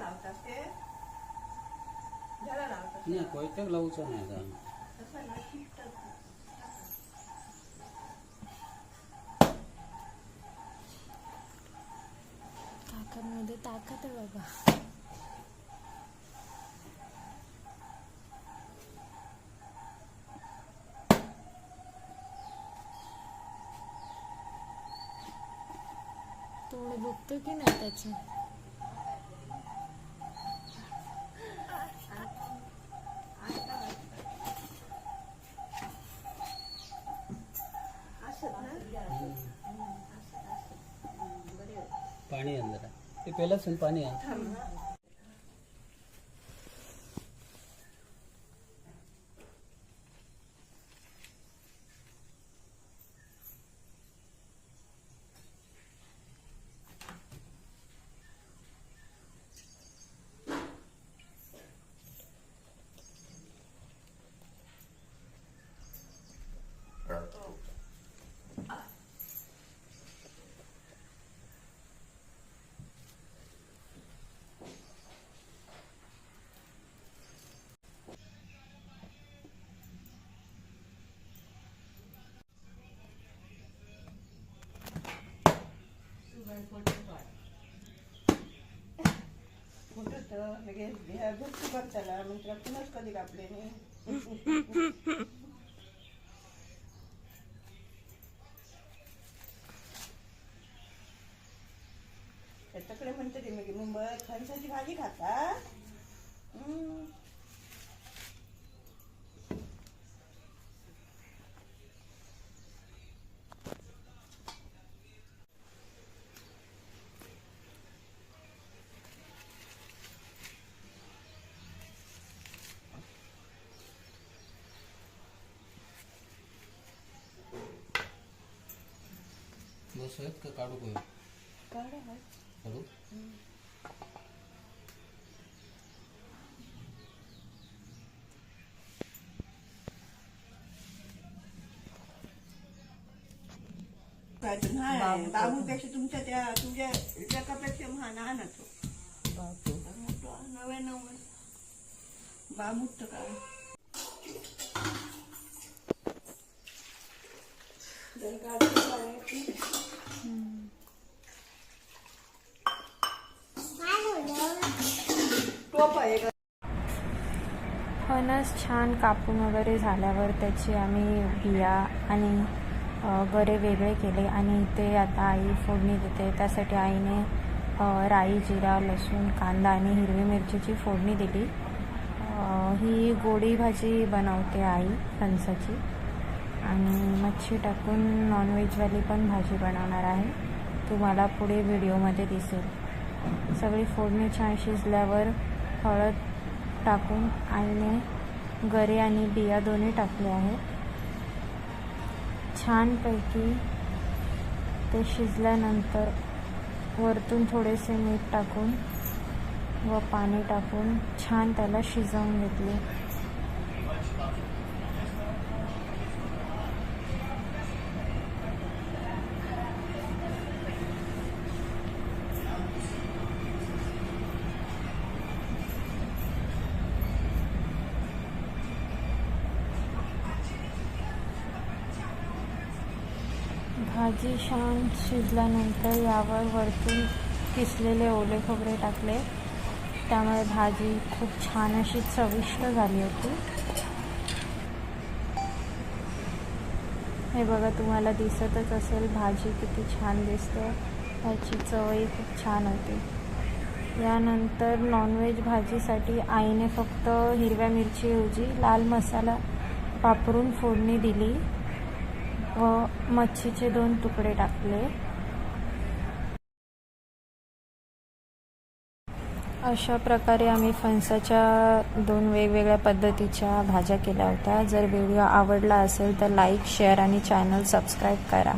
लावतात ते? झाडं नाही कोयत्याक लावूचं नाही ताकद आहे बाबा. तोड बघतो की नाही त्याची? पाणी आहे. ते पहिलाच पाणी आहे फोटो तर लगेच बिहार भरती करताना म्हणजे कुणाच कधी कापले नाही. त्याच्याकडे म्हणते ते मग मुंबई फणसाची भाजी खाता. बस आहेत का काढू कोय काढा हा. काढू काय तर नाही बाबूपेक्षा तुमच्या त्या तुझ्या जगापेक्षा महान आणत हो. मोठं नव्याण्णव बाबूत काय? जर गाडी चालवायची. टोप आहे का फणस छान कापून वगैरे झाल्यावर त्याची आम्ही बिया आणि गरे वेगळे केले. आणि ते आता आई फोडणी देते. त्यासाठी आईने राई जिरा लसूण कांदा आणि हिरवी मिरचीची फोडणी दिली. ही गोडी भाजी बनवते आई फणसाची. आणि मच्छी टाकून नॉनव्हेजवाली पण भाजी बनवणार आहे. तुम्हाला पुढे व्हिडिओमध्ये दिसेल. सगळी फोडणी छान शिजल्यावर हळद टाकून आईने गरे आणि बिया दोन्ही टाकले आहेत. छानपैकी ते शिजल्यानंतर वरतून थोडेसे मीठ टाकून व पाणी टाकून छान त्याला शिजवून घेतले. भाजी छान शिजल्यानंतर यावर वरतून किसलेले ओले खोबरे टाकले. त्यामुळे भाजी खूप छान अशी चविष्ट झाली होती. हे बघा तुम्हाला दिसतच असेल भाजी किती छान दिसते. त्याची चवही खूप छान होती. यानंतर नॉनव्हेज भाजीसाठी आईने फक्त हिरव्या मिरचीऐवजी लाल मसाला वापरून फोडणी दिली. व मच्छीचे दोन तुकडे टाकले. अशा प्रकारे आम्ही फणसाच्या दोन वेगवेगळ्या पद्धतीच्या भाज्या केल्या होत्या. जर व्हिडिओ आवडला असेल तर लाईक शेअर आणि चॅनल सबस्क्राईब करा.